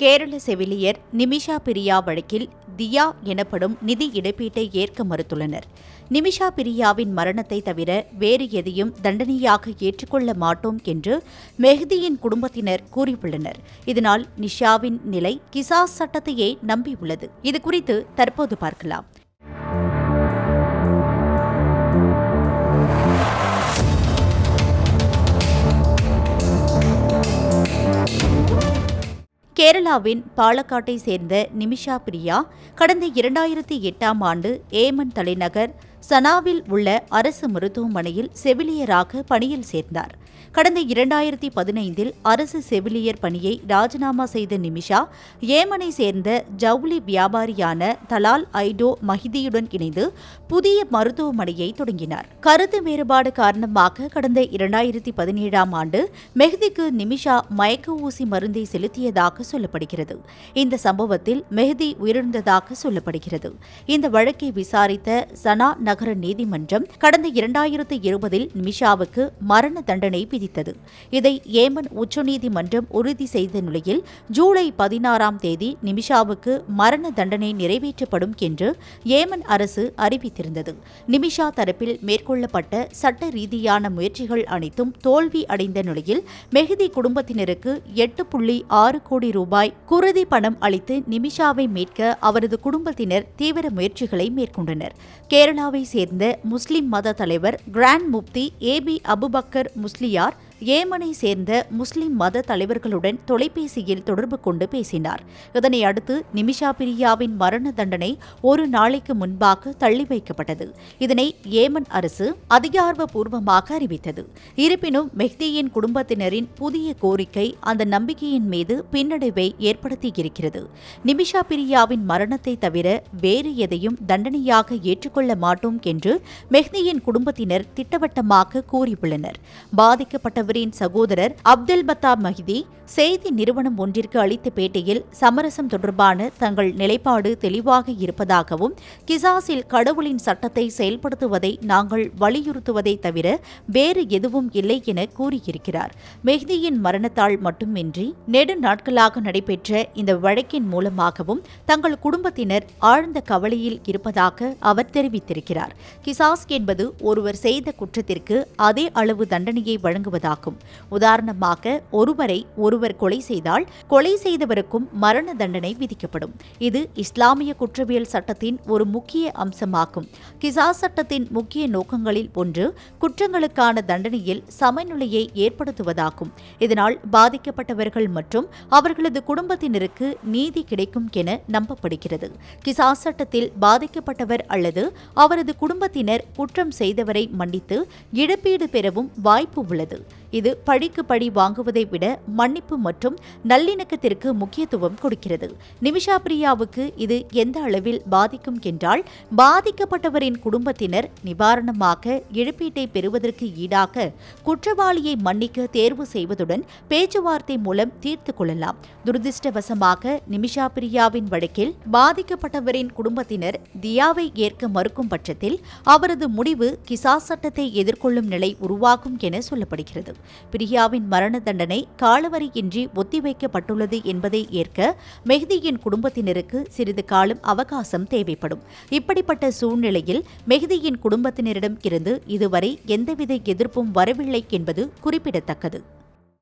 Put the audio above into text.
கேரள செவிலியர் நிமிஷா பிரியா வழக்கில் தியா எனப்படும் நிதி இழப்பீட்டை ஏற்க மறுத்துள்ளனர். நிமிஷா பிரியாவின் மரணத்தை தவிர வேறு எதையும் தண்டனையாக ஏற்றுக்கொள்ள மாட்டோம் என்று மெஹ்தியின் குடும்பத்தினர் கூறியுள்ளனர். இதனால் நிஷாவின் நிலை கிசாஸ் சட்டத்தையே நம்பியுள்ளது. இது குறித்து தற்போது பார்க்கலாம். கேரளாவின் பாலக்காட்டை சேர்ந்த நிமிஷா பிரியா கடந்த இரண்டாயிரத்தி எட்டாம் ஆண்டு ஏமன் தலைநகர் சனாவில் உள்ள அரசு மருத்துவமனையில் செவிலியராக பணியில் சேர்ந்தார். கடந்த இரண்டாயிரத்தி பதினைந்தில் அரசு செவிலியர் பணியை ராஜினாமா செய்த நிமிஷா ஏமனை சேர்ந்த ஜவுளி வியாபாரியான தலால் ஐடோ மஹிதியுடன் இணைந்து புதிய மருத்துவமனையை தொடங்கினார். கருத்து வேறுபாடு காரணமாக கடந்த இரண்டாயிரத்தி பதினேழாம் ஆண்டு மெஹதிக்கு நிமிஷா மயக்க ஊசி மருந்தை செலுத்தியதாக சொல்லப்படுகிறது. இந்த சம்பவத்தில் மெஹதி உயிரிழந்ததாக சொல்லப்படுகிறது. இந்த வழக்கை விசாரித்த சனா நகர நீதிமன்றம் கடந்த இரண்டாயிரத்து இருபதில் நிமிஷாவுக்கு மரண தண்டனை விதித்தது இதை ஏமன் உச்சநீதிமன்றம் உறுதி செய்த நிலையில் ஜூலை பதினாறாம் தேதி நிமிஷாவுக்கு மரண தண்டனை நிறைவேற்றப்படும் என்று ஏமன் அரசு அறிவித்திருந்தது. நிமிஷா தரப்பில் மேற்கொள்ளப்பட்ட சட்ட ரீதியான முயற்சிகள் அனைத்தும் தோல்வி அடைந்த நிலையில் மெஹதி குடும்பத்தினருக்கு எட்டு புள்ளி ஆறு கோடி ரூபாய் குருதி பணம் அளித்து நிமிஷாவை மீட்க அவரது குடும்பத்தினர் தீவிர முயற்சிகளை மேற்கொண்டனர். கேரளாவை சேர்ந்த முஸ்லிம் மத தலைவர் grand Mufti A P Abu Bakr முஸ்லியா Musliyar ஏமனை சேர்ந்த முஸ்லிம் மத தலைவர்களுடன் தொலைபேசியில் தொடர்பு கொண்டு பேசினார். இதனை அடுத்து நிமிஷா பிரியாவின் மரண தண்டனை ஒரு நாளைக்கு முன்பாக தள்ளி வைக்கப்பட்டது. இதனை ஏமன் அரசு அதிகாரப்பூர்வமாக அறிவித்தது. இருப்பினும் மெஹ்தியின் குடும்பத்தினரின் புதிய கோரிக்கை அந்த நம்பிக்கையின் மீது பின்னடைவை ஏற்படுத்தியிருக்கிறது. நிமிஷா பிரியாவின் மரணத்தை தவிர வேறு எதையும் தண்டனையாக ஏற்றுக்கொள்ள மாட்டோம் என்று மெஹ்தியின் குடும்பத்தினர் திட்டவட்டமாக கூறியுள்ளனர். பாதிக்கப்பட்ட அவரின் சகோதரர் அப்துல் பத்தா மஹிதி செய்தி நிறுவனம் ஒன்றிற்கு அளித்த பேட்டியில் சமரசம் தொடர்பான தங்கள் நிலைப்பாடு தெளிவாக இருப்பதாகவும் கிசாஸில் கடவுளின் சட்டத்தை செயல்படுத்துவதை நாங்கள் வலியுறுத்துவதை தவிர வேறு எதுவும் இல்லை என கூறியிருக்கிறார். மெஹ்தியின் மரணத்தால் மட்டுமின்றி நெடு நாட்களாக நடைபெற்ற இந்த வழக்கின் மூலமாகவும் தங்கள் குடும்பத்தினர் ஆழ்ந்த கவலையில் இருப்பதாக அவர் தெரிவித்திருக்கிறார். கிசாஸ் என்பது ஒருவர் செய்த குற்றத்திற்கு அதே அளவு தண்டனையை வழங்குவதாக ஆகும் உதாரணமாக ஒருவரை ஒருவர் கொலை செய்தால் கொலை செய்தவருக்கும் மரண தண்டனை விதிக்கப்படும். இது இஸ்லாமிய குற்றவியல் சட்டத்தின் ஒரு முக்கிய அம்சமாகும். கிசாஸ் சட்டத்தின் முக்கிய நோக்கங்களில் ஒன்று குற்றங்களுக்கான தண்டனையில் சமநிலையை ஏற்படுத்துவதாகும். இதனால் பாதிக்கப்பட்டவர்கள் மற்றும் அவர்களது குடும்பத்தினருக்கு நீதி கிடைக்கும் என நம்பப்படுகிறது. கிசாஸ் சட்டத்தில் பாதிக்கப்பட்டவர் அல்லது அவரது குடும்பத்தினர் குற்றம் செய்தவரை மன்னித்து இழப்பீடு பெறவும் வாய்ப்பு உள்ளது. இது பழிக்கு பழி வாங்குவதை விட மன்னிப்பு மற்றும் நல்லிணக்கத்திற்கு முக்கியத்துவம் கொடுக்கிறது. நிமிஷா பிரியாவுக்கு இது எந்த அளவில் பாதிக்கும் என்றால் பாதிக்கப்பட்டவரின் குடும்பத்தினர் நிவாரணமாக இழப்பீட்டை பெறுவதற்கு ஈடாக குற்றவாளியை மன்னிக்க தேர்வு செய்வதுடன் பேச்சுவார்த்தை மூலம் தீர்த்து கொள்ளலாம். துரதிருஷ்டவசமாக நிமிஷா பிரியாவின் வழக்கில் பாதிக்கப்பட்டவரின் குடும்பத்தினர் தியாவை ஏற்க மறுக்கும் பட்சத்தில் அவரது முடிவு கிசா சட்டத்தை எதிர்கொள்ளும் நிலை உருவாகும் என சொல்லப்படுகிறது. பிரியாவின் மரண தண்டனை காலவரையின்றி ஒத்திவைக்கப்பட்டுள்ளது என்பதை ஏற்க மெஹ்தியின் குடும்பத்தினருக்கு சிறிது காலம் அவகாசம் தேவைப்படும். இப்படிப்பட்ட சூழ்நிலையில் மெஹ்தியின் குடும்பத்தினரிடம் இருந்து இதுவரை எந்தவித எதிர்ப்பும் வரவில்லை என்பது குறிப்பிடத்தக்கது.